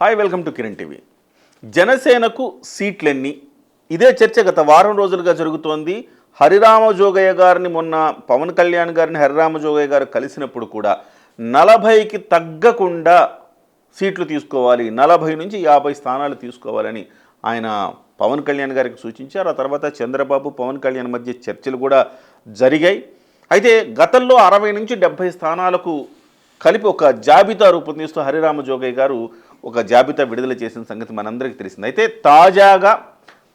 Hi welcome to Kiran TV. జనసేనకు సీట్లెన్ని. ఇదే చర్చ గత వారం రోజులుగా జరుగుతోంది. హరిరామ జోగయ్య గారిని మొన్న పవన్ కళ్యాణ్ గారిని హరిరామ జోగయ్య గారు కలిసినప్పుడు కూడా నలభైకి తగ్గకుండా సీట్లు తీసుకోవాలి నలభై నుంచి యాభై స్థానాలు తీసుకోవాలని ఆయన పవన్ కళ్యాణ్ గారికి సూచించారు. ఆ తర్వాత చంద్రబాబు పవన్ కళ్యాణ్ మధ్య చర్చలు కూడా జరిగాయి. అయితే గతంలో అరవై నుంచి డెబ్భై స్థానాలకు కలిపి ఒక జాబితా రూపొందిస్తూ హరిరామ జోగయ్య గారు ఒక జాబితా విడుదల చేసిన సంగతి మనందరికీ తెలిసింది. అయితే తాజాగా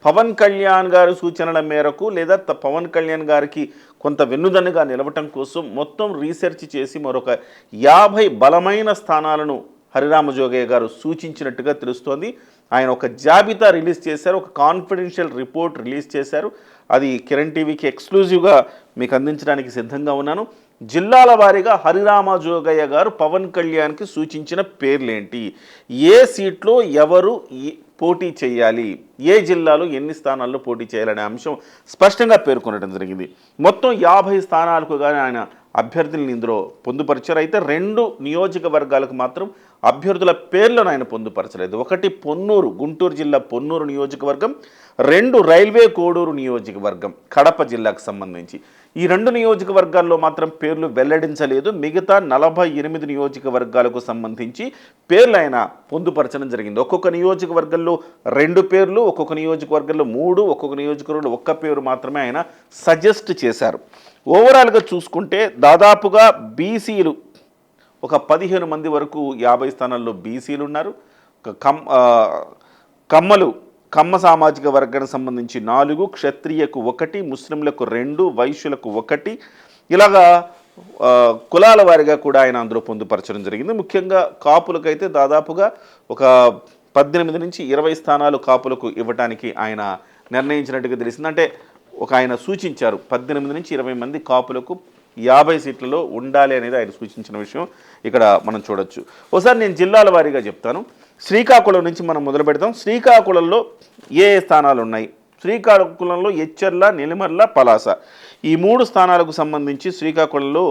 పవన్ కళ్యాణ్ గారి సూచనల మేరకు లేదా త- పవన్ కళ్యాణ్ గారికి కొంత వెన్నుదన్నుగా నిలవటం కోసం మొత్తం రీసెర్చ్ చేసి మరొక యాభై బలమైన స్థానాలను హరిరామజోగయ్య గారు సూచించినట్టుగా తెలుస్తోంది. ఆయన ఒక జాబితా రిలీజ్ చేశారు ఒక కాన్ఫిడెన్షియల్ రిపోర్ట్ రిలీజ్ చేశారు. అది కిరణ్ టీవీకి ఎక్స్క్లూజివ్గా మీకు అందించడానికి సిద్ధంగా ఉన్నాను. జిల్లాల వారీగా హరిరామ జోగయ్య గారు పవన్ కళ్యాణ్కి సూచించిన పేర్లేంటి? ఏ సీట్లో ఎవరు ఈ- పోటీ చేయాలి? ఏ జిల్లాలో ఎన్ని స్థానాల్లో పోటీ చేయాలనే అంశం స్పష్టంగా పేర్కొనడం జరిగింది. మొత్తం యాభై స్థానాలకు కానీ ఆయన అభ్యర్థులను ఇందులో పొందుపరిచారు. అయితే రెండు నియోజకవర్గాలకు మాత్రం అభ్యర్థుల పేర్లను ఆయన పొందుపరచలేదు. ఒకటి పొన్నూరు గుంటూరు జిల్లా పొన్నూరు నియోజకవర్గం రెండు రైల్వే కోడూరు నియోజకవర్గం కడప జిల్లాకు సంబంధించి. ఈ రెండు నియోజకవర్గాల్లో మాత్రం పేర్లు వెల్లడించలేదు. మిగతా నలభై ఎనిమిది నియోజకవర్గాలకు సంబంధించి పేర్లు ఆయన పొందుపరచడం జరిగింది. ఒక్కొక్క నియోజకవర్గంలో రెండు పేర్లు ఒక్కొక్క నియోజకవర్గంలో మూడు ఒక్కొక్క నియోజకవర్గంలో ఒక్క పేరు మాత్రమే ఆయన సజెస్ట్ చేశారు. ఓవరాల్గా చూసుకుంటే దాదాపుగా బీసీలు ఒక పదిహేను మంది వరకు యాభై స్థానాల్లో బీసీలు ఉన్నారు ఒక కమ్ కమ్మలు కమ్మ సామాజిక వర్గానికి సంబంధించి నాలుగు క్షత్రియకు ఒకటి ముస్లింలకు రెండు వైశ్యులకు ఒకటి. ఇలాగా కులాల వారిగా కూడా ఆయన అందులో పొందుపరచడం జరిగింది. ముఖ్యంగా కాపులకైతే దాదాపుగా ఒక పద్దెనిమిది నుంచి ఇరవై స్థానాలు కాపులకు ఇవ్వటానికి ఆయన నిర్ణయించినట్టుగా తెలిసింది అంటే ఒక ఆయన సూచించారు పద్దెనిమిది నుంచి ఇరవై మంది కాపులకు యాభై సీట్లలో ఉండాలి అనేది ఆయన సూచించిన విషయం ఇక్కడ మనం చూడొచ్చు. ఒకసారి నేను జిల్లాల వారీగా చెప్తాను. శ్రీకాకుళం నుంచి మనం మొదలు పెడతాం. శ్రీకాకుళంలో ఏ ఏ స్థానాలు ఉన్నాయి? శ్రీకాకుళంలో ఎచ్చర్ల నెలిమర్ల పలాస. ఈ మూడు స్థానాలకు సంబంధించి శ్రీకాకుళంలో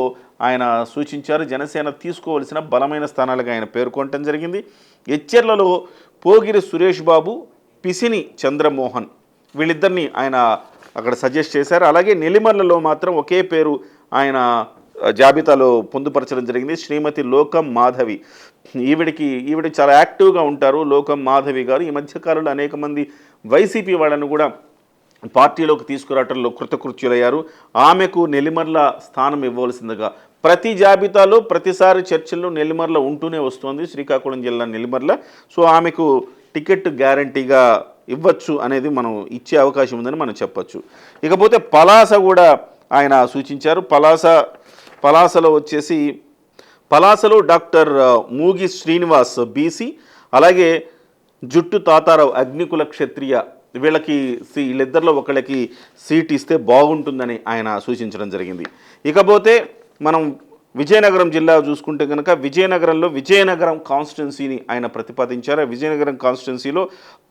ఆయన సూచించారు. జనసేన తీసుకోవలసిన బలమైన స్థానాలుగా ఆయన పేర్కొనటం జరిగింది. ఎచ్చర్లలో పోగిరి సురేష్ బాబు పిసిని చంద్రమోహన్ వీళ్ళిద్దరిని ఆయన అక్కడ సజెస్ట్ చేశారు. అలాగే నెల్లిమర్లలో మాత్రం ఒకే పేరు ఆయన జాబితాలో పొందుపరచడం జరిగింది. శ్రీమతి లోకం మాధవి. ఈవిడికి ఈవిడ చాలా యాక్టివ్గా ఉంటారు. లోకం మాధవి గారు ఈ మధ్యకాలంలో అనేక మంది వైసీపీ వాళ్ళను కూడా పార్టీలోకి తీసుకురావటంలో కృతకృత్యులయ్యారు. ఆమెకు నెల్లిమర్ల స్థానం ఇవ్వవలసిందిగా. ప్రతి జాబితాలో ప్రతిసారి చర్చల్లో నెల్లిమర్ల ఉంటూనే వస్తోంది. శ్రీకాకుళం జిల్లా నెల్లిమర్ల సో ఆమెకు టికెట్ గ్యారంటీగా ఇవ్వచ్చు అనేది మనం ఇచ్చే అవకాశం ఉందని మనం చెప్పచ్చు. ఇకపోతే పలాస కూడా ఆయన సూచించారు. పలాస పలాసలో వచ్చేసి పలాసలో డాక్టర్ మూగి శ్రీనివాస్ బీసీ అలాగే జుట్టు తాతారావు అగ్నికుల క్షత్రియ వీళ్ళకి సి- వీళ్ళిద్దరిలో ఒకళ్ళకి సీట్ ఇస్తే బాగుంటుందని ఆయన సూచించడం జరిగింది. ఇకపోతే మనం విజయనగరం జిల్లా చూసుకుంటే కనుక విజయనగరంలో విజయనగరం కాన్స్టిట్యున్సీని ఆయన ప్రతిపాదించారు. విజయనగరం కాన్స్టిట్యున్సీలో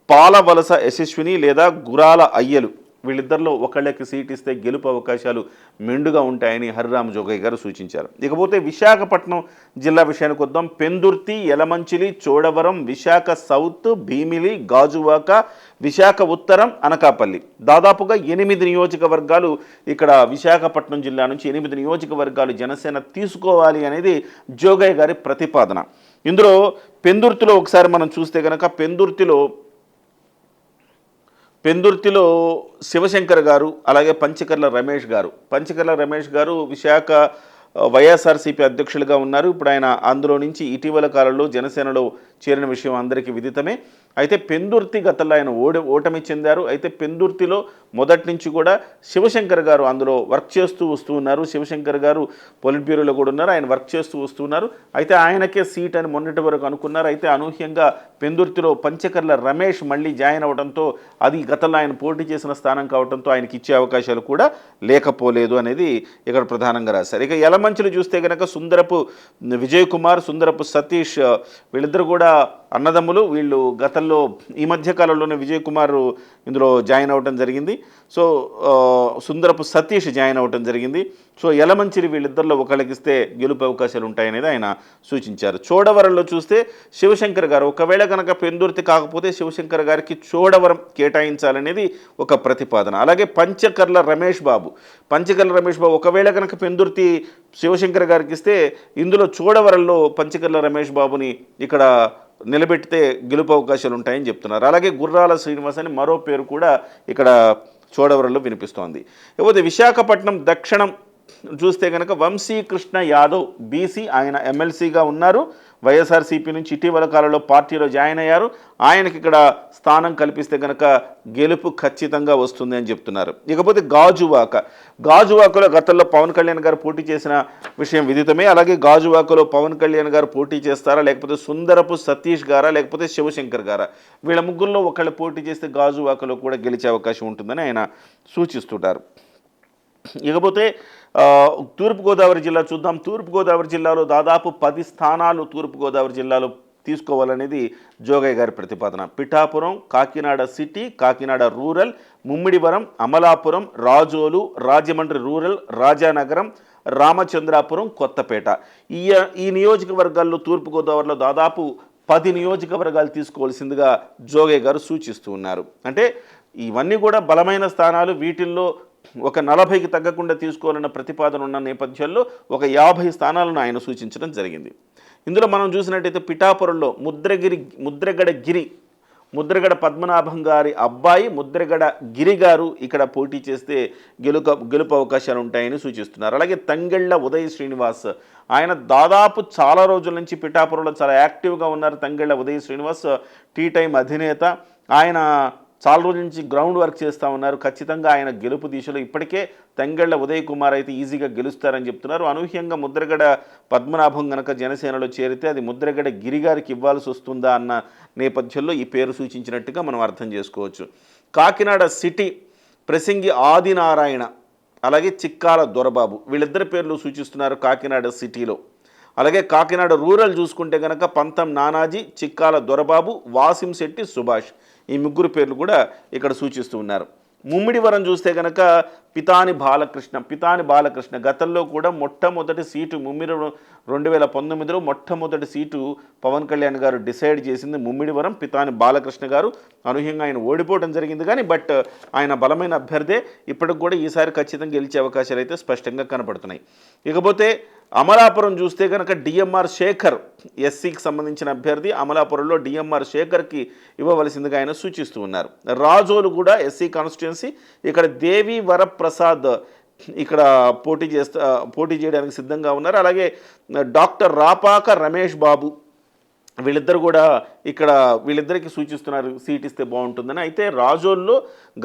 పాలవలస యశస్విని లేదా గురాల అయ్యలు వీళ్ళిద్దరిలో ఒకళ్ళకి సీట్ ఇస్తే గెలుపు అవకాశాలు మెండుగా ఉంటాయని హరిరామ్ జోగయ్య గారు సూచించారు. ఇకపోతే విశాఖపట్నం జిల్లా విషయానికి వద్దాం. పెందుర్తి యలమంచిలి చోడవరం విశాఖ సౌత్ భీమిలి గాజువాక విశాఖ ఉత్తరం అనకాపల్లి. దాదాపుగా ఎనిమిది నియోజకవర్గాలు ఇక్కడ విశాఖపట్నం జిల్లా నుంచి ఎనిమిది నియోజకవర్గాలు జనసేన తీసుకోవాలి అనేది జోగయ్య గారి ప్రతిపాదన. ఇందులో పెందుర్తిలో ఒకసారి మనం చూస్తే కనుక పెందుర్తిలో పెందుర్తిలో శివశంకర్ గారు అలాగే పంచకర్ల రమేష్ గారు. పంచకర్ల రమేష్ గారు విశాఖ వైఎస్ఆర్సీపీ అధ్యక్షులుగా ఉన్నారు. ఇప్పుడు ఆయన అందులో నుంచి ఇటీవల కాలంలో జనసేనలో చేరిన విషయం అందరికీ విదితమే. అయితే పెందుర్తి గతంలో ఆయన ఓడి ఓటమి చెందారు. అయితే పెందుర్తిలో మొదటి నుంచి కూడా శివశంకర్ గారు అందులో వర్క్ చేస్తూ వస్తూ ఉన్నారు. శివశంకర్ గారు పొలిట్ బ్యూరోలో కూడా ఉన్నారు. ఆయన వర్క్ చేస్తూ వస్తున్నారు అయితే ఆయనకే సీట్ అని మొన్నటి వరకు అనుకున్నారు. అయితే అనూహ్యంగా పెందుర్తిలో పంచకర్ల రమేష్ మళ్ళీ జాయిన్ అవడంతో అది గతంలో ఆయన పోటీ చేసిన స్థానం కావడంతో ఆయనకి ఇచ్చే అవకాశాలు కూడా లేకపోలేదు అనేది ఇక్కడ ప్రధానంగా రాశారు. ఇక ఎలమంచులు చూస్తే కనుక సుందరపు విజయ్ కుమార్ సుందరపు సతీష్ వీళ్ళిద్దరు కూడా అన్నదమ్ములు. వీళ్ళు గత గతంలో ఈ మధ్య కాలంలోనే విజయ్ కుమార్ ఇందులో జాయిన్ అవ్వటం జరిగింది. సో సుందరపు సతీష్ జాయిన్ అవ్వటం జరిగింది. సో యలమంచిరి వీళ్ళిద్దరిలో ఒకళ్ళకిస్తే గెలుపు అవకాశాలు ఉంటాయనేది ఆయన సూచించారు. చోడవరంలో చూస్తే శివశంకర్ గారు ఒకవేళ కనుక పెందుర్తి కాకపోతే శివశంకర్ గారికి చోడవరం కేటాయించాలనేది ఒక ప్రతిపాదన. అలాగే పంచకర్ల రమేష్ బాబు పంచకర్ల రమేష్ బాబు ఒకవేళ కనుక పెందుర్తి శివశంకర్ గారికి ఇస్తే ఇందులో చోడవరంలో పంచకర్ల రమేష్ బాబుని ఇక్కడ నిలబెడితే గెలుపు అవకాశాలు ఉంటాయని చెప్తున్నారు. అలాగే గుర్రాల శ్రీనివాస్ అని మరో పేరు కూడా ఇక్కడ చోడవరంలో వినిపిస్తోంది. ఇకపోతే విశాఖపట్నం దక్షిణం చూస్తే కనుక వంశీకృష్ణ యాదవ్ బీసీ ఆయన ఎమ్మెల్సీగా ఉన్నారు. వైఎస్ఆర్సీపీ నుంచి ఇటీవల కాలంలో పార్టీలో జాయిన్ అయ్యారు. ఆయనకి ఇక్కడ స్థానం కల్పిస్తే కనుక గెలుపు ఖచ్చితంగా వస్తుంది అని చెప్తున్నారు. ఇకపోతే గాజువాక. గాజువాకలో గతంలో పవన్ కళ్యాణ్ గారు పోటీ చేసిన విషయం విదితమే. అలాగే గాజువాకలో పవన్ కళ్యాణ్ గారు పోటీ చేస్తారా లేకపోతే సుందరపు సతీష్ గారా లేకపోతే శివశంకర్ గారా? వీళ్ళ ముగ్గురులో ఒకళ్ళు పోటీ చేస్తే గాజువాకలో కూడా గెలిచే అవకాశం ఉంటుందని ఆయన సూచిస్తుంటారు. ఇకపోతే తూర్పుగోదావరి జిల్లా చూద్దాం. తూర్పుగోదావరి జిల్లాలో దాదాపు పది స్థానాలు తూర్పుగోదావరి జిల్లాలో తీసుకోవాలనేది జోగయ్య గారి ప్రతిపాదన. Pithapuram Kakinada city Kakinada rural Mummidivaram Amalapuram Razole Rajahmundry rural Rajanagaram Ramachandrapuram Kothapeta. ఈ ఈ నియోజకవర్గాల్లో తూర్పుగోదావరిలో దాదాపు పది నియోజకవర్గాలు తీసుకోవాల్సిందిగా జోగయ్య గారు సూచిస్తూ ఉన్నారు. అంటే ఇవన్నీ కూడా బలమైన స్థానాలు వీటిల్లో ఒక నలభైకి తగ్గకుండా తీసుకోవాలన్న ప్రతిపాదన ఉన్న నేపథ్యంలో ఒక యాభై స్థానాలను ఆయన సూచించడం జరిగింది. ఇందులో మనం చూసినట్టయితే పిఠాపురంలో ముద్రగిరి ముద్రగడ గిరి ముద్రగడ పద్మనాభం గారి అబ్బాయి ముద్రగడ గిరి గారు ఇక్కడ పోటీ చేస్తే గెలుక గెలుపు అవకాశాలు ఉంటాయని సూచిస్తున్నారు. అలాగే తంగెళ్ళ ఉదయ్ శ్రీనివాస్ ఆయన దాదాపు చాలా రోజుల నుంచి పిఠాపురంలో చాలా యాక్టివ్గా ఉన్నారు. తంగెళ్ళ ఉదయ్ శ్రీనివాస్ టీ టైం అధినేత. ఆయన చాలా రోజుల నుంచి గ్రౌండ్ వర్క్ చేస్తూ ఉన్నారు. ఖచ్చితంగా ఆయన గెలుపు దిశలో ఇప్పటికే తెంగళ్ళ ఉదయ్ కుమార్ అయితే ఈజీగా గెలుస్తారని చెప్తున్నారు. అనూహ్యంగా ముద్రగడ పద్మనాభం గనక జనసేనలో చేరితే అది ముద్రగడ గిరిగారికి ఇవ్వాల్సి వస్తుందా అన్న నేపథ్యంలో ఈ పేరు సూచించినట్టుగా మనం అర్థం చేసుకోవచ్చు. కాకినాడ సిటీ ప్రసంగి ఆదినారాయణ అలాగే చిక్కాల దొరబాబు వీళ్ళిద్దరి పేర్లు సూచిస్తున్నారు కాకినాడ సిటీలో. అలాగే కాకినాడ రూరల్ చూసుకుంటే కనుక పంతం నానాజీ చిక్కాల దొరబాబు వాసిం శెట్టి సుభాష్. ఈ ముగ్గురు పేర్లు కూడా ఇక్కడ సూచిస్తూ ఉన్నారు. ముమ్మిడివరం చూస్తే కనుక పితాని బాలకృష్ణ పితాని బాలకృష్ణ గతంలో కూడా మొట్టమొదటి సీటు ముమ్మిడి రెండు వేల పంతొమ్మిదిలో మొట్టమొదటి సీటు పవన్ కళ్యాణ్ గారు డిసైడ్ చేసింది ముమ్మిడివరం పితాని బాలకృష్ణ గారు. అనూహ్యంగా ఆయన ఓడిపోవడం జరిగింది కానీ బట్ ఆయన బలమైన అభ్యర్థే ఇప్పటికి కూడా ఈసారి ఖచ్చితంగా గెలిచే అవకాశాలు అయితే స్పష్టంగా కనపడుతున్నాయి. ఇకపోతే అమలాపురం చూస్తే కనుక డిఎంఆర్ శేఖర్ ఎస్సీకి సంబంధించిన అభ్యర్థి అమలాపురంలో డిఎంఆర్ శేఖర్కి ఇవ్వవలసిందిగా ఆయన సూచిస్తూ ఉన్నారు. రాజోలు కూడా ఎస్సీ కాన్స్టిట్యున్సీ ఇక్కడ దేవి వరప్రసాద్ ఇక్కడ పోటీ చేస్తా పోటీ చేయడానికి సిద్ధంగా ఉన్నారు. అలాగే డాక్టర్ రాపాక రమేష్ బాబు వీళ్ళిద్దరు కూడా ఇక్కడ వీళ్ళిద్దరికి సూచిస్తున్నారు సీట్ ఇస్తే బాగుంటుందని. అయితే రాజోల్లో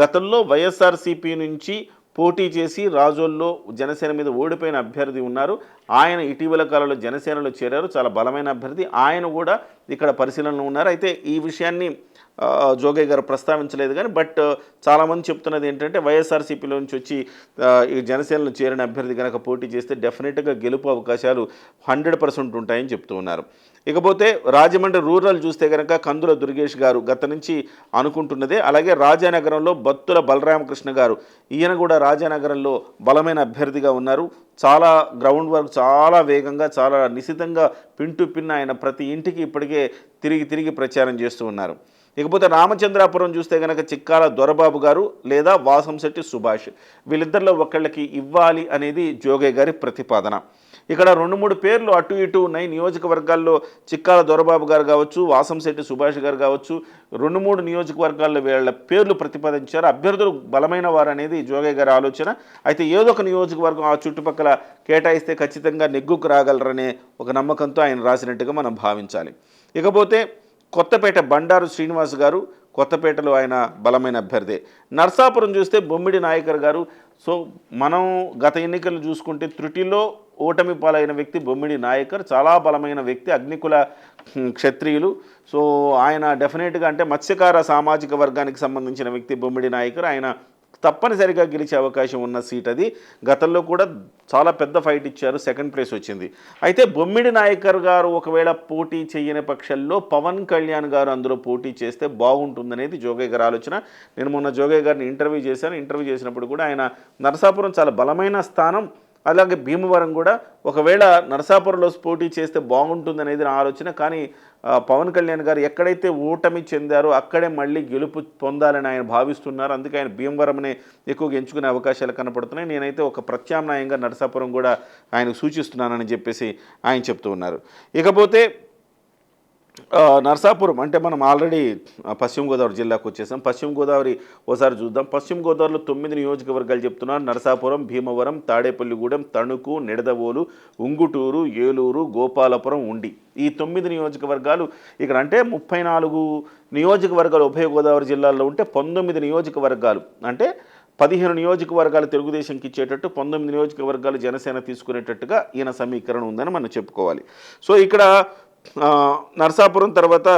గతంలో వైఎస్ఆర్సీపీ నుంచి పోటీ చేసి రాజోల్లో జనసేన మీద ఓడిపోయిన అభ్యర్థి ఉన్నారు. ఆయన ఇటీవల కాలంలో జనసేనలో చేరారు. చాలా బలమైన అభ్యర్థి. ఆయన కూడా ఇక్కడ పరిశీలనలో ఉన్నారు. అయితే ఈ విషయాన్ని జోగయ్య గారు ప్రస్తావించలేదు కానీ బట్ చాలామంది చెప్తున్నది ఏంటంటే వైఎస్ఆర్సీపీలో నుంచి వచ్చి ఈ జనసేనలో చేరిన అభ్యర్థి కనుక పోటీ చేస్తే డెఫినెట్గా గెలుపు అవకాశాలు హండ్రెడ్ పర్సెంట్ ఉంటాయని చెప్తూ ఉన్నారు. ఇకపోతే రాజమండ్రి రూరల్ చూస్తే కనుక కందుల దుర్గేష్ గారు గత నుంచి అనుకుంటున్నదే. అలాగే రాజానగరంలో బత్తుల బలరామకృష్ణ గారు ఈయన కూడా రాజానగరంలో బలమైన అభ్యర్థిగా ఉన్నారు. చాలా గ్రౌండ్ వర్క్ చాలా వేగంగా చాలా నిశితంగా పిన్ టు పిన్ ఆయన ప్రతి ఇంటికి ఇప్పటికే తిరిగి తిరిగి ప్రచారం చేస్తూ ఉన్నారు. ఇకపోతే రామచంద్రాపురం చూస్తే కనుక చిక్కాల దొరబాబు గారు లేదా వాసంశెట్టి సుభాష్ వీళ్ళిద్దరిలో ఒకళ్ళకి ఇవ్వాలి అనేది జోగే గారి ప్రతిపాదన. ఇక్కడ రెండు మూడు పేర్లు అటు ఇటు ఉన్నాయి. నియోజకవర్గాల్లో చిక్కాల దొరబాబు గారు కావచ్చు వాసంశెట్టి సుభాష్ గారు కావచ్చు. రెండు మూడు నియోజకవర్గాల్లో వీళ్ళ పేర్లు ప్రతిపాదించారు. అభ్యర్థులు బలమైన వారు అనేది జోగయ్య గారి ఆలోచన. అయితే ఏదో ఒక నియోజకవర్గం ఆ చుట్టుపక్కల కేటాయిస్తే ఖచ్చితంగా నెగ్గుకు రాగలరనే ఒక నమ్మకంతో ఆయన రాసినట్టుగా మనం భావించాలి. ఇకపోతే కొత్తపేట బండారు శ్రీనివాస్ గారు కొత్తపేటలో ఆయన బలమైన అభ్యర్థి. నర్సాపురం చూస్తే బొమ్మిడి నాయకర్ గారు. సో మనం గత ఎన్నికలు చూసుకుంటే త్రుటిలో ఓటమి పాలైన వ్యక్తి బొమ్మిడి నాయకర్ చాలా బలమైన వ్యక్తి అగ్నికుల క్షత్రియులు. సో ఆయన డెఫినెట్గా అంటే మత్స్యకార సామాజిక వర్గానికి సంబంధించిన వ్యక్తి బొమ్మిడి నాయకర్. ఆయన తప్పనిసరిగా గెలిచే అవకాశం ఉన్న సీట్ అది. గతంలో కూడా చాలా పెద్ద ఫైట్ ఇచ్చారు సెకండ్ ప్లేస్ వచ్చింది. అయితే బొమ్మిడి నాయకర్ గారు ఒకవేళ పోటీ చేయని పక్షంలో పవన్ కళ్యాణ్ గారు అందులో పోటీ చేస్తే బాగుంటుందనేది జోగయ్య గారి ఆలోచన. నేను మొన్న జోగయ్య గారిని ఇంటర్వ్యూ చేశాను. ఇంటర్వ్యూ చేసినప్పుడు కూడా ఆయన నరసాపురం చాలా బలమైన స్థానం. అలాగే భీమవరం కూడా ఒకవేళ నరసాపురంలో పోటీ చేస్తే బాగుంటుందనేది నా ఆలోచన. కానీ పవన్ కళ్యాణ్ గారు ఎక్కడైతే ఓటమి చెందారో అక్కడే మళ్ళీ గెలుపు పొందాలని ఆయన భావిస్తున్నారు. అందుకే ఆయన భీమవరంనే ఎక్కువగా ఎంచుకునే అవకాశాలు కనపడుతున్నాయి. నేనైతే ఒక ప్రత్యామ్నాయంగా నరసాపురం కూడా ఆయనకు సూచిస్తున్నానని చెప్పేసి ఆయన చెప్తూ ఉన్నారు. ఇకపోతే నరసాపురం అంటే మనం ఆల్రెడీ పశ్చిమ గోదావరి జిల్లాకు వచ్చేసాం. పశ్చిమ గోదావరి ఒకసారి చూద్దాం. పశ్చిమ గోదావరిలో తొమ్మిది నియోజకవర్గాలు చెప్తున్నారు. నరసాపురం భీమవరం తాడేపల్లిగూడెం తణుకు నిడదవోలు ఉంగుటూరు ఏలూరు గోపాలపురం ఉండి. ఈ తొమ్మిది నియోజకవర్గాలు ఇక్కడ అంటే ముప్పై నాలుగు నియోజకవర్గాలు ఉభయ గోదావరి జిల్లాల్లో ఉంటే పంతొమ్మిది నియోజకవర్గాలు. అంటే పదిహేను నియోజకవర్గాలు తెలుగుదేశంకి ఇచ్చేటట్టు పంతొమ్మిది నియోజకవర్గాలు జనసేన తీసుకునేటట్టుగా ఈయన సమీకరణ ఉందని మనం చెప్పుకోవాలి. సో ఇక్కడ నరసాపురం తర్వాత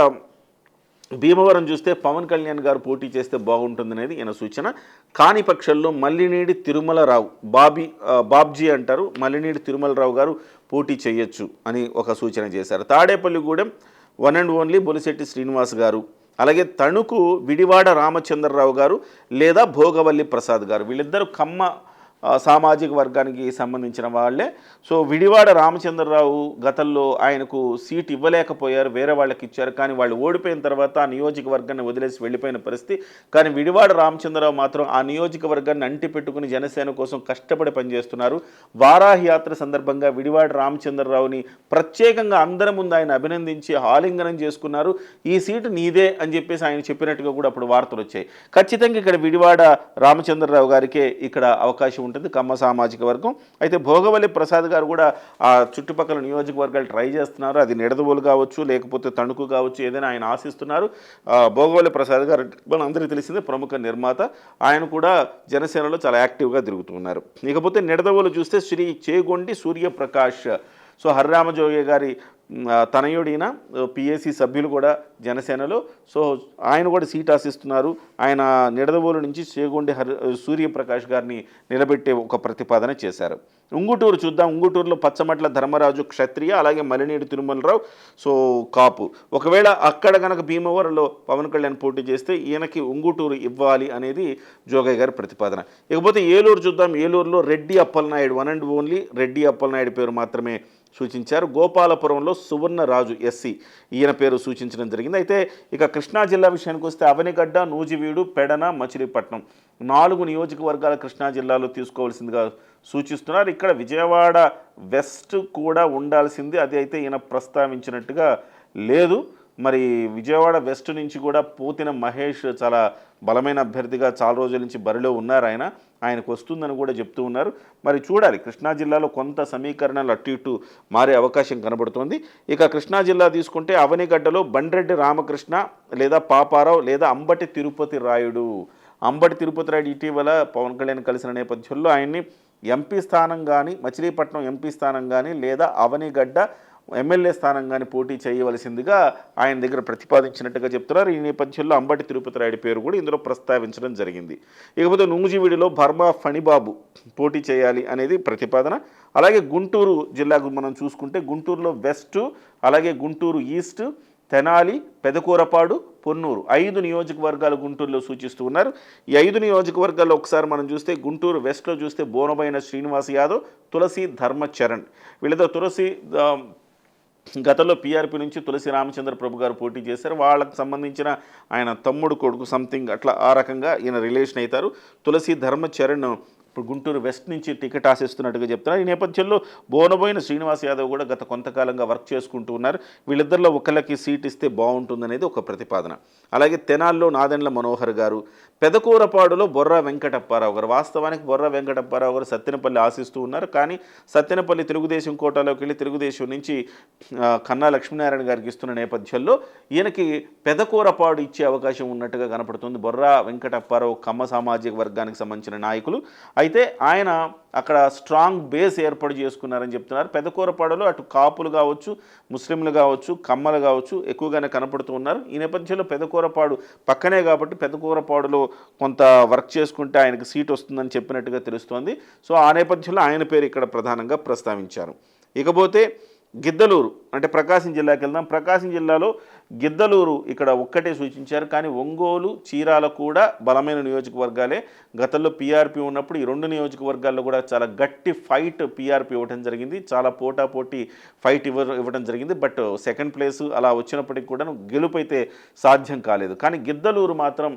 భీమవరం చూస్తే పవన్ కళ్యాణ్ గారు పోటీ చేస్తే బాగుంటుందనేది ఈయన సూచన. కాని పక్షంలో మల్లినీడి తిరుమలరావు బాబీ బాబ్జీ అంటారు మల్లినీడి తిరుమలరావు గారు పోటీ చేయొచ్చు అని ఒక సూచన చేశారు. Tadepalligudem one and only Bolisetti Srinivas గారు అలాగే తణుకు విడివాడ రామచంద్రరావు గారు లేదా భోగవల్లి ప్రసాద్ గారు వీళ్ళిద్దరూ కమ్మ సామాజిక వర్గానికి సంబంధించిన వాళ్ళే. సో విడివాడ రామచంద్రరావు గతంలో ఆయనకు సీట్ ఇవ్వలేకపోయారు వేరే వాళ్ళకి ఇచ్చారు. కానీ వాళ్ళు ఓడిపోయిన తర్వాత ఆ నియోజకవర్గాన్ని వదిలేసి వెళ్ళిపోయిన పరిస్థితి. కానీ విడివాడ రామచంద్రరావు మాత్రం ఆ నియోజకవర్గాన్ని అంటి పెట్టుకుని జనసేన కోసం కష్టపడి పనిచేస్తున్నారు. వారాహియాత్ర సందర్భంగా విడివాడ రామచంద్రరావుని ప్రత్యేకంగా అందరి ముందు ఆయన అభినందించి ఆలింగనం చేసుకున్నారు. ఈ సీటు నీదే అని చెప్పేసి ఆయన చెప్పినట్టుగా కూడా అప్పుడు వార్తలు వచ్చాయి. ఖచ్చితంగా ఇక్కడ విడివాడ రామచంద్రరావు గారికే ఇక్కడ అవకాశం ఉంటుంది కమ్మ సామాజిక వర్గం. అయితే భోగవల్లి ప్రసాద్ గారు కూడా ఆ చుట్టుపక్కల నియోజకవర్గాలు ట్రై చేస్తున్నారు. అది నిడదవోలు కావచ్చు లేకపోతే తణుకు కావచ్చు ఏదైనా ఆయన ఆశిస్తున్నారు. భోగవల్లి ప్రసాద్ గారు మనందరికీ తెలిసిందే ప్రముఖ నిర్మాత. ఆయన కూడా జనసేనలో చాలా యాక్టివ్గా తిరుగుతున్నారు. ఇకపోతే నిడదవోలు చూస్తే శ్రీ చేగొండి సూర్యప్రకాష్ సో హరిరామజోగి గారి తనయుడిన పిఏసి సభ్యులు కూడా జనసేనలో. సో ఆయన కూడా సీట్ ఆశిస్తున్నారు. ఆయన నిడదవోలు నుంచి చేగొండి హరి సూర్యప్రకాష్ గారిని నిలబెట్టే ఒక ప్రతిపాదన చేశారు. ఉంగుటూరు చూద్దాం. ఉంగుటూరులో పచ్చమట్ల ధర్మరాజు క్షత్రియ అలాగే మలినేడు తిరుమలరావు సో కాపు. ఒకవేళ అక్కడ గనక భీమవరంలో పవన్ కళ్యాణ్ పోటీ చేస్తే ఈయనకి ఉంగుటూరు ఇవ్వాలి అనేది జోగయ్య గారి ప్రతిపాదన. ఇకపోతే ఏలూరు చూద్దాం. ఏలూరులో Reddy Appalanaidu one and only Reddy Appalanaidu పేరు మాత్రమే సూచించారు. గోపాలపురంలో సువర్ణరాజు ఎస్సీ. ఈయన పేరు సూచించడం జరిగింది. అయితే ఇక కృష్ణా జిల్లా విషయానికి వస్తే అవనిగడ్డ నూజివీడు పెడన మచిలీపట్నం నాలుగు నియోజకవర్గాల కృష్ణా జిల్లాలో తీసుకోవాల్సిందిగా సూచిస్తున్నారు. ఇక్కడ విజయవాడ వెస్ట్ కూడా ఉండాల్సింది. అది అయితే ఈయన ప్రస్తావించినట్టుగా లేదు. మరి విజయవాడ వెస్ట్ నుంచి కూడా పోతిన మహేష్ చాలా బలమైన అభ్యర్థిగా చాలా రోజుల నుంచి బరిలో ఉన్నారు ఆయన. ఆయనకు వస్తుందని కూడా చెప్తూ ఉన్నారు. మరి చూడాలి కృష్ణా జిల్లాలో కొంత సమీకరణలు అటు ఇటు మారే అవకాశం కనబడుతోంది. ఇక కృష్ణా జిల్లా తీసుకుంటే అవనిగడ్డలో బండ్రెడ్డి రామకృష్ణ లేదా పాపారావు లేదా అంబటి తిరుపతి రాయుడు. అంబటి తిరుపతి రాయుడు ఇటీవల పవన్ కళ్యాణ్ కలిసిన నేపథ్యంలో ఆయన్ని ఎంపీ స్థానం కానీ మచిలీపట్నం ఎంపీ స్థానం కానీ లేదా అవనిగడ్డ ఎమ్మెల్యే స్థానం కానీ పోటీ చేయవలసిందిగా ఆయన దగ్గర ప్రతిపాదించినట్టుగా చెప్తున్నారు. ఈ నేపథ్యంలో అంబటి తిరుపతి రాయుడి పేరు కూడా ఇందులో ప్రస్తావించడం జరిగింది. ఇకపోతే నూజివీడిలో బర్మా ఫణిబాబు పోటీ చేయాలి అనేది ప్రతిపాదన. అలాగే గుంటూరు జిల్లాకు మనం చూసుకుంటే గుంటూరులో వెస్ట్ అలాగే గుంటూరు ఈస్ట్ తెనాలి పెదకూరపాడు పొన్నూరు ఐదు నియోజకవర్గాలు గుంటూరులో సూచిస్తూ ఉన్నారు. ఈ ఐదు నియోజకవర్గాల్లో ఒకసారి మనం చూస్తే గుంటూరు వెస్ట్లో చూస్తే బోనబైన శ్రీనివాస్ యాదవ్ తులసి ధర్మచరణ్. వీళ్ళతో తులసి గతంలో పీఆర్పీ నుంచి తులసి రామచంద్ర ప్రభు గారు పోటీ చేశారు. వాళ్ళకు సంబంధించిన ఆయన తమ్ముడు కొడుకు సంథింగ్ అట్లా ఆ రకంగా ఈయన రిలేషన్ అవుతారు. తులసి ధర్మచరణ్ ఇప్పుడు గుంటూరు వెస్ట్ నుంచి టికెట్ ఆశిస్తున్నట్టుగా చెప్తున్నారు. ఈ నేపథ్యంలో బోనబోయిన శ్రీనివాస్ యాదవ్ కూడా గత కొంతకాలంగా వర్క్ చేసుకుంటూ ఉన్నారు. వీళ్ళిద్దరిలో ఒకళ్ళకి సీట్ ఇస్తే బాగుంటుందనేది ఒక ప్రతిపాదన. అలాగే తెనాల్లో నాదెండ్ల మనోహర్ గారు పెదకూరపాడులో బొర్రా వెంకటప్పారావు గారు వాస్తవానికి బొర్రా వెంకటప్పారావు గారు సత్తెనపల్లి ఆశిస్తూ ఉన్నారు. కానీ సత్తెనపల్లి తెలుగుదేశం కోటాలోకి వెళ్ళి తెలుగుదేశం నుంచి కన్నా లక్ష్మీనారాయణ గారికి ఇస్తున్న నేపథ్యంలో ఈయనకి పెదకూరపాడు ఇచ్చే అవకాశం ఉన్నట్టుగా కనపడుతుంది. బొర్రా వెంకటప్పారావు కమ్మ సామాజిక వర్గానికి సంబంధించిన నాయకులు. అయితే ఆయన అక్కడ స్ట్రాంగ్ బేస్ ఏర్పాటు చేసుకున్నారని చెప్తున్నారు. పెదకూరపాడులో అటు కాపులు కావచ్చు ముస్లింలు కావచ్చు కమ్మలు కావచ్చు ఎక్కువగానే కనపడుతూ ఉన్నారు. ఈ నేపథ్యంలో పెదకూరపాడు పక్కనే కాబట్టి పెదకూరపాడులో కొంత వర్క్ చేసుకుంటే ఆయనకు సీట్ వస్తుందని చెప్పినట్టుగా తెలుస్తోంది. సో ఆ నేపథ్యంలో ఆయన పేరు ఇక్కడ ప్రధానంగా ప్రస్తావించారు. ఇకపోతే గిద్దలూరు అంటే ప్రకాశం జిల్లాకి వెళ్దాం. ప్రకాశం జిల్లాలో గిద్దలూరు ఇక్కడ ఒక్కటే సూచించారు కానీ ఒంగోలు చీరాల కూడా బలమైన నియోజకవర్గాలే. గతంలో పీఆర్పీ ఉన్నప్పుడు ఈ రెండు నియోజకవర్గాల్లో కూడా చాలా గట్టి ఫైట్ పీఆర్పీ ఇవ్వడం జరిగింది. చాలా పోటా పోటీ ఫైట్ ఇవ్వ ఇవ్వడం జరిగింది. బట్ సెకండ్ ప్లేస్ అలా వచ్చినప్పటికి కూడా గెలుపైతే సాధ్యం కాలేదు. కానీ గిద్దలూరు మాత్రం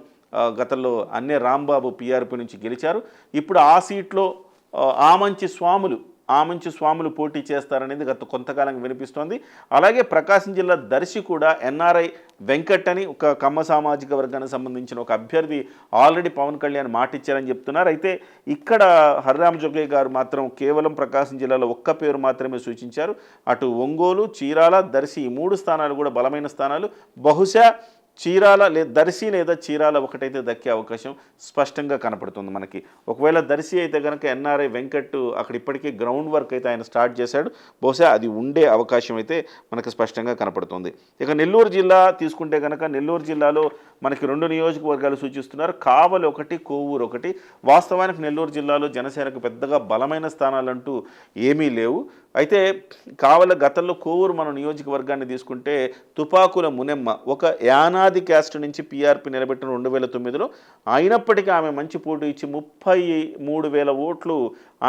గతంలో అన్నే రాంబాబు పీఆర్పీ నుంచి గెలిచారు. ఇప్పుడు ఆ సీట్లో ఆ, ఆమంచి స్వాములు ఆమంచి స్వాములు పోటీ చేస్తారనేది గత కొంతకాలంగా వినిపిస్తోంది. అలాగే ప్రకాశం జిల్లా దర్శి కూడా ఎన్ఆర్ఐ వెంకట్ అని ఒక కమ్మ సామాజిక వర్గానికి సంబంధించిన ఒక అభ్యర్థి ఆల్రెడీ పవన్ కళ్యాణ్ మాటిచ్చారని చెప్తున్నారు. అయితే ఇక్కడ హరిరామ్ జోగే గారు మాత్రం కేవలం ప్రకాశం జిల్లాలో ఒక్క పేరు మాత్రమే సూచించారు. అటు ఒంగోలు చీరాల దర్శి ఈ మూడు స్థానాలు కూడా బలమైన స్థానాలు. బహుశా చీరాల లే దర్శి లేదా చీరాల ఒకటైతే దక్కే అవకాశం స్పష్టంగా కనపడుతుంది మనకి. ఒకవేళ దర్శి అయితే కనుక ఎన్ఆర్ఐ వెంకట్ అక్కడ ఇప్పటికీ గ్రౌండ్ వర్క్ అయితే ఆయన స్టార్ట్ చేశాడు. బహుశా అది ఉండే అవకాశం అయితే మనకు స్పష్టంగా కనపడుతుంది. ఇక నెల్లూరు జిల్లా తీసుకుంటే కనుక నెల్లూరు జిల్లాలో మనకి రెండు నియోజకవర్గాలు సూచిస్తున్నారు. కావలి ఒకటి కోవూరు ఒకటి. వాస్తవానికి నెల్లూరు జిల్లాలో జనసేనకు పెద్దగా బలమైన స్థానాలంటూ ఏమీ లేవు. అయితే కావల గతంలో కోవూరు మన నియోజకవర్గాన్ని తీసుకుంటే తుపాకుల మునెమ్మ ఒక యానాది క్యాస్ట్ నుంచి పీఆర్పీ నిలబెట్టిన రెండు వేల తొమ్మిదిలో అయినప్పటికీ ఆమె మంచి పోటీ ఇచ్చి ముప్పై మూడు వేల ఓట్లు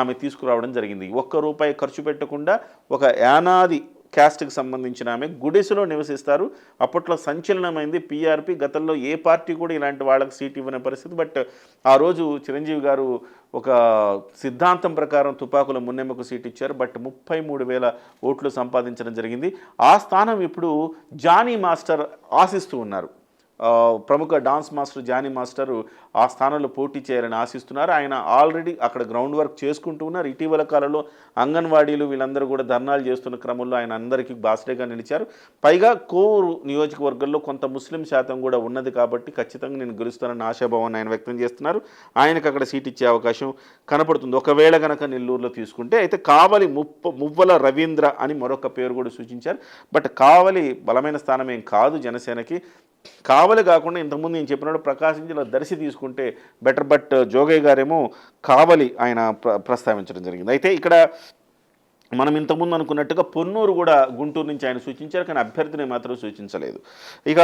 ఆమె తీసుకురావడం జరిగింది. ఒక్క రూపాయి ఖర్చు పెట్టకుండా ఒక యానాది క్యాస్ట్కి సంబంధించిన ఆమె గుడిసెలో నివసిస్తారు. అప్పట్లో సంచలనమైంది పీఆర్పీ గతంలో ఏ పార్టీ కూడా ఇలాంటి వాళ్ళకి సీట్ ఇవ్వని పరిస్థితి. బట్ ఆ రోజు చిరంజీవి గారు ఒక సిద్ధాంతం ప్రకారం తుపాకుల మున్నెమ్మకు సీట్ ఇచ్చారు. బట్ ముప్పై మూడు వేల ఓట్లు సంపాదించడం జరిగింది. ఆ స్థానం ఇప్పుడు జానీ మాస్టర్ ఆశిస్తూ ఉన్నారు. ప్రముఖ డాన్స్ మాస్టర్ జానీ మాస్టర్ ఆ స్థానంలో పోటీ చేయాలని ఆశిస్తున్నారు. ఆయన ఆల్రెడీ అక్కడ గ్రౌండ్ వర్క్ చేసుకుంటూ ఉన్నారు. ఇటీవల కాలంలో అంగన్వాడీలు వీళ్ళందరూ కూడా ధర్నాలు చేస్తున్న క్రమంలో ఆయన అందరికీ బాస్డేగా నిలిచారు. పైగా కోవూరు నియోజకవర్గంలో కొంత ముస్లిం శాతం కూడా ఉన్నది కాబట్టి ఖచ్చితంగా నేను గెలుస్తానని ఆశాభావాన్ని ఆయన వ్యక్తం చేస్తున్నారు. ఆయనకు అక్కడ సీట్ ఇచ్చే అవకాశం కనపడుతుంది. ఒకవేళ కనుక నెల్లూరులో తీసుకుంటే అయితే కావలి ముప్ప మువ్వల రవీంద్ర అని మరొక పేరు కూడా సూచించారు. బట్ కావలి బలమైన స్థానం ఏం కాదు జనసేనకి. కావలి కాకుండా ఇంతకుముందు నేను చెప్పినట్టు ప్రకాశం జిల్లా దర్శి తీసుకుంటే బెటర్ బట్ జోగయ్య గారేమో కావలి ఆయన ప్ర ప్రస్తావించడం జరిగింది. అయితే ఇక్కడ మనం ఇంతకుముందు అనుకున్నట్టుగా పొన్నూరు కూడా గుంటూరు నుంచి ఆయన సూచించారు కానీ అభ్యర్థిని మాత్రం సూచించలేదు. ఇక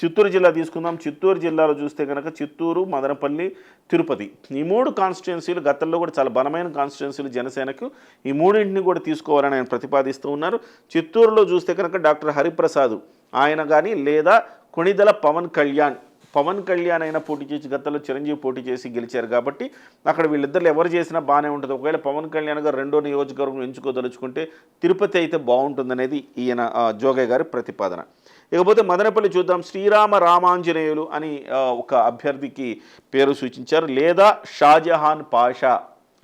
చిత్తూరు జిల్లా తీసుకుందాం. చిత్తూరు జిల్లాలో చూస్తే కనుక చిత్తూరు మదనపల్లి తిరుపతి ఈ మూడు కాన్స్టిట్యున్సీలు గతంలో కూడా చాలా బలమైన కాన్స్టిట్యున్సీలు జనసేనకు ఈ మూడింటిని కూడా తీసుకోవాలని ఆయన ప్రతిపాదిస్తూ ఉన్నారు. చిత్తూరులో చూస్తే కనుక డాక్టర్ హరిప్రసాద్ ఆయన కానీ లేదా కొణిదల పవన్ కళ్యాణ్ పవన్ కళ్యాణ్ అయినా పోటీ చేసి గతంలో చిరంజీవి పోటీ చేసి గెలిచారు కాబట్టి అక్కడ వీళ్ళిద్దరు ఎవరు చేసినా బాగానే ఉంటుంది. ఒకవేళ పవన్ కళ్యాణ్ గారు రెండో నియోజకవర్గం ఎంచుకోదలుచుకుంటే తిరుపతి అయితే బాగుంటుందనేది ఈయన జోగయ్య గారి ప్రతిపాదన. ఇకపోతే మదనపల్లి చూద్దాం. శ్రీరామ రామాంజనేయులు అని ఒక అభ్యర్థికి పేరు సూచించారు. లేదా షాజహాన్ పాషా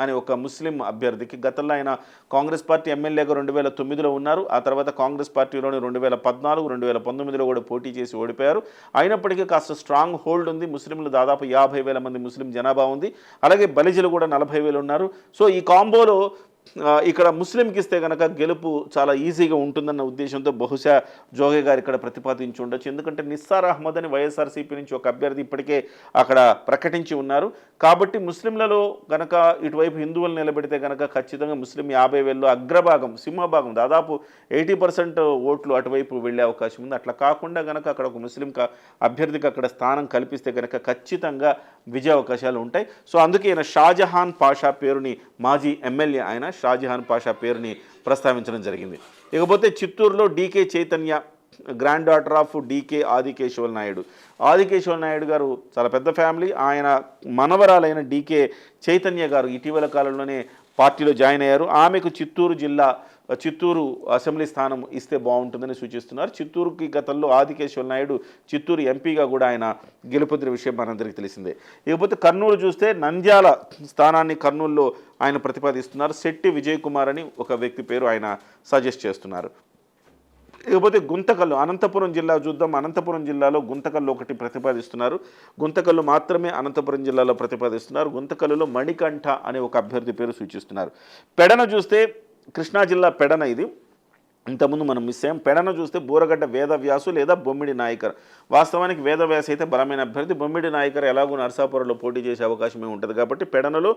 అని ఒక ముస్లిం అభ్యర్థికి గతంలో ఆయన కాంగ్రెస్ పార్టీ ఎమ్మెల్యేగా రెండు వేల తొమ్మిదిలో ఉన్నారు. ఆ తర్వాత కాంగ్రెస్ పార్టీలోని రెండు వేల పద్నాలుగు రెండు వేల పంతొమ్మిదిలో కూడా పోటీ చేసి ఓడిపోయారు. అయినప్పటికీ కాస్త స్ట్రాంగ్ హోల్డ్ ఉంది. ముస్లింలు దాదాపు యాభై వేల మంది ముస్లిం జనాభా ఉంది. అలాగే బలిజలు కూడా నలభై వేలు ఉన్నారు. సో ఈ కాంబోలో ఇక్కడ ముస్లింకి ఇస్తే కనుక గెలుపు చాలా ఈజీగా ఉంటుందన్న ఉద్దేశంతో బహుశా జోగే గారు ఇక్కడ ప్రతిపాదించి ఉండొచ్చు. ఎందుకంటే నిస్సార్ అహ్మద్ అని వైఎస్ఆర్సీపీ నుంచి ఒక అభ్యర్థి ఇప్పటికే అక్కడ ప్రకటించి ఉన్నారు. కాబట్టి ముస్లింలలో గనక ఇటువైపు హిందువులు నిలబెడితే కనుక ఖచ్చితంగా ముస్లిం యాభై వేల్లో అగ్రభాగం సింహభాగం దాదాపు ఎయిటీ పర్సెంట్ ఓట్లు అటువైపు వెళ్ళే అవకాశం ఉంది. అట్లా కాకుండా గనక అక్కడ ఒక ముస్లిం అభ్యర్థికి అక్కడ స్థానం కల్పిస్తే కనుక ఖచ్చితంగా విజయ అవకాశాలు ఉంటాయి. సో అందుకే ఈయన షాజహాన్ పాషా పేరుని మాజీ ఎమ్మెల్యే ఆయన షాజహాన్ పాషా పేరుని ప్రస్తావించడం జరిగింది. ఇకపోతే చిత్తూరులో DK Chaitanya granddaughter of DK Adikesavulu Naidu. Adikesavulu Naidu గారు చాలా పెద్ద ఫ్యామిలీ. ఆయన మనవరాలైన డీకే చైతన్య గారు ఇటీవల కాలంలోనే పార్టీలో జాయిన్ అయ్యారు. ఆమెకు చిత్తూరు జిల్లా చిత్తూరు అసెంబ్లీ స్థానం ఇస్తే బాగుంటుందని సూచిస్తున్నారు. చిత్తూరుకి గతంలో ఆదికేశ్వర నాయుడు చిత్తూరు ఎంపీగా కూడా ఆయన గెలుపొందిన విషయం మనందరికీ తెలిసిందే. ఇకపోతే కర్నూలు చూస్తే నంద్యాల స్థానాన్ని కర్నూలులో ఆయన ప్రతిపాదిస్తున్నారు. శెట్టి విజయ్ కుమార్ అని ఒక వ్యక్తి పేరు ఆయన సజెస్ట్ చేస్తున్నారు. ఇకపోతే గుంతకల్లు అనంతపురం జిల్లా చూద్దాం. అనంతపురం జిల్లాలో గుంతకల్లు ఒకటి ప్రతిపాదిస్తున్నారు. గుంతకల్లు మాత్రమే అనంతపురం జిల్లాలో ప్రతిపాదిస్తున్నారు. గుంతకల్లులో మణికంఠ అనే ఒక అభ్యర్థి పేరు సూచిస్తున్నారు. పెడన చూస్తే కృష్ణా జిల్లా పెడన ఇది. ఇంతకుముందు మనం మిస్ అయ్యాం. పెడన చూస్తే బూరగడ్డ వేదవ్యాసు లేదా బొమ్మిడి నాయకర్. వాస్తవానికి వేదవ్యాసు అయితే బలమైన అభ్యర్థి. బొమ్మిడి నాయకర్ ఎలాగో నర్సాపురంలో పోటీ చేసే అవకాశమే ఉంటుంది కాబట్టి పెడనలో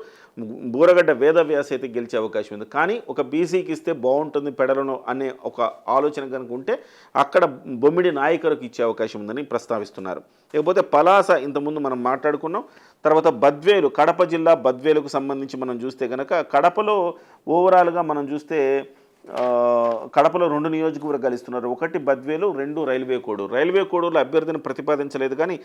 బూరగడ్డ వేదవ్యాస అయితే గెలిచే అవకాశం ఉంది. కానీ ఒక బీసీకి ఇస్తే బాగుంటుంది పెడలను అనే ఒక ఆలోచన కనుక ఉంటే అక్కడ బొమ్మిడి నాయకర్కు ఇచ్చే అవకాశం ఉందని ప్రస్తావిస్తున్నారు. లేకపోతే పలాస ఇంతకుముందు మనం మాట్లాడుకున్నాం. తర్వాత బద్వేలు కడప జిల్లా బద్వేలుకు సంబంధించి మనం చూస్తే కనుక కడపలో ఓవరాల్గా మనం చూస్తే కడపలో రెండు నియోజకవర్గాలు ఇస్తున్నారు. ఒకటి బద్వేలు రెండు రైల్వే కోడూరు. రైల్వే కోడూరులో అభ్యర్థిని ప్రతిపాదించలేదు కానీ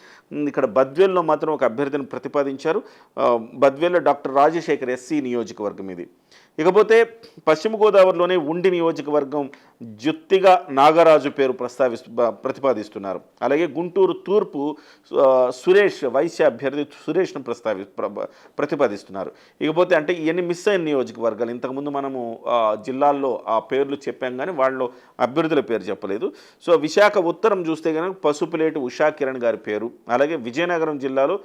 ఇక్కడ బద్వేల్లో మాత్రం ఒక అభ్యర్థిని ప్రతిపాదించారు. బద్వేలో బద్వేల్లో డాక్టర్ రాజశేఖర్ ఎస్సీ నియోజకవర్గం ఇది. ఇకపోతే పశ్చిమ గోదావరిలోనే ఉండి నియోజకవర్గం జుత్తిగా నాగరాజు పేరు ప్రస్తావిస్తు ప్రతిపాదిస్తున్నారు. అలాగే గుంటూరు తూర్పు సురేష్ వైశ్య అభ్యర్థి సురేష్ను ప్రస్తావి ప్ర- ప్రతిపాదిస్తున్నారు. ఇకపోతే అంటే ఇవన్నీ మిస్ అయిన నియోజకవర్గాలు. ఇంతకుముందు మనము జిల్లాల్లో ఆ పేర్లు చెప్పాం కానీ వాళ్ళు అభ్యర్థుల పేరు చెప్పలేదు. సో విశాఖ ఉత్తరం చూస్తే కనుక పసుపులేటి ఉషా కిరణ్ గారి పేరు. అలాగే విజయనగరం జిల్లాలో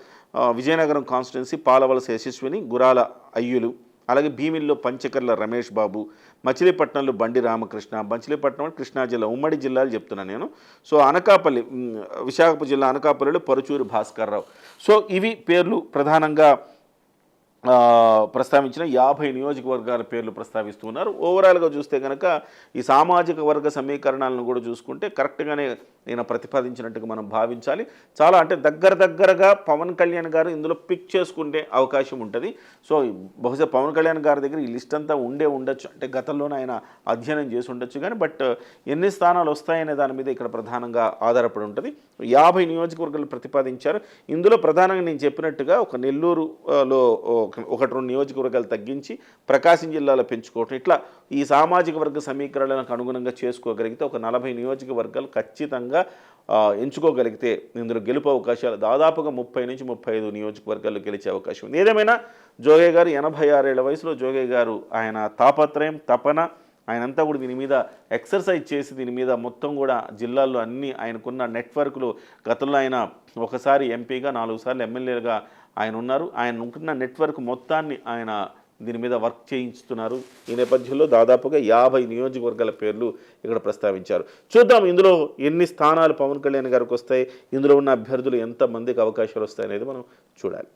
విజయనగరం కాన్స్టిట్యున్సీ పాలవలస యశస్విని గురాల అయ్యులు. అలాగే భీమిల్లో పంచకర్ల రమేష్ బాబు మచిలీపట్నంలో బండి రామకృష్ణ మచిలీపట్నం కృష్ణా జిల్లా ఉమ్మడి జిల్లాలు చెప్తున్నాను నేను. సో అనకాపల్లి విశాఖపట్నం జిల్లా అనకాపల్లిలో పరుచూరి భాస్కర్ రావు. సో ఇవి పేర్లు ప్రధానంగా ప్రస్తావించిన యాభై నియోజకవర్గాల పేర్లు ప్రస్తావిస్తున్నారు. ఓవరాల్గా చూస్తే కనుక ఈ సామాజిక వర్గ సమీకరణాలను కూడా చూసుకుంటే కరెక్ట్గానే నేను ప్రతిపాదించినట్టుగా మనం భావించాలి. చాలా అంటే దగ్గర దగ్గరగా పవన్ కళ్యాణ్ గారు ఇందులో పిక్ చేసుకుంటే అవకాశం ఉంటుంది. సో బహుశా పవన్ కళ్యాణ్ గారి దగ్గర ఈ లిస్ట్ అంతా ఉండే ఉండొచ్చు. అంటే గతంలోనే ఆయన అధ్యయనం చేసి ఉండొచ్చు కానీ బట్ ఎన్ని స్థానాలు వస్తాయనే దాని మీద ఇక్కడ ప్రధానంగా ఆధారపడి ఉంటుంది. యాభై నియోజకవర్గాలు ప్రతిపాదించారు. ఇందులో ప్రధానంగా నేను చెప్పినట్టుగా ఒక నెల్లూరులో ఒక- ఒకటి రెండు నియోజకవర్గాలు తగ్గించి ప్రకాశం జిల్లాలో పెంచుకోవటం. ఇట్లా ఈ సామాజిక వర్గ సమీకరణలకు అనుగుణంగా చేసుకోగలిగితే ఒక నలభై నియోజకవర్గాలు ఖచ్చితంగా ఎంచుకోగలిగితే ఇందులో గెలుపు అవకాశాలు దాదాపుగా ముప్పై నుంచి ముప్పై ఐదు నియోజకవర్గాల్లో గెలిచే అవకాశం ఉంది. ఏదేమైనా జోగే గారు ఎనభై ఆరేళ్ళ వయసులో జోగే గారు ఆయన తాపత్రయం తపన ఆయనంతా కూడా దీని మీద ఎక్సర్సైజ్ చేసి దీని మీద మొత్తం కూడా జిల్లాల్లో అన్ని ఆయనకున్న నెట్వర్క్లు గతంలో ఆయన ఒకసారి ఎంపీగా నాలుగు సార్లు ఎమ్మెల్యేలుగా ఆయన ఉన్నారు. ఆయన ఉంటున్న నెట్వర్క్ మొత్తాన్ని ఆయన దీని మీద వర్క్ చేయించుతున్నారు ఈ నేపథ్యంలో దాదాపుగా యాభై నియోజకవర్గాల పేర్లు ఇక్కడ ప్రస్తావించారు. చూద్దాం ఇందులో ఎన్ని స్థానాలు పవన్ కళ్యాణ్ గారికి వస్తాయి. ఇందులో ఉన్న అభ్యర్థులు ఎంతమందికి అవకాశాలు వస్తాయనేది మనం చూడాలి.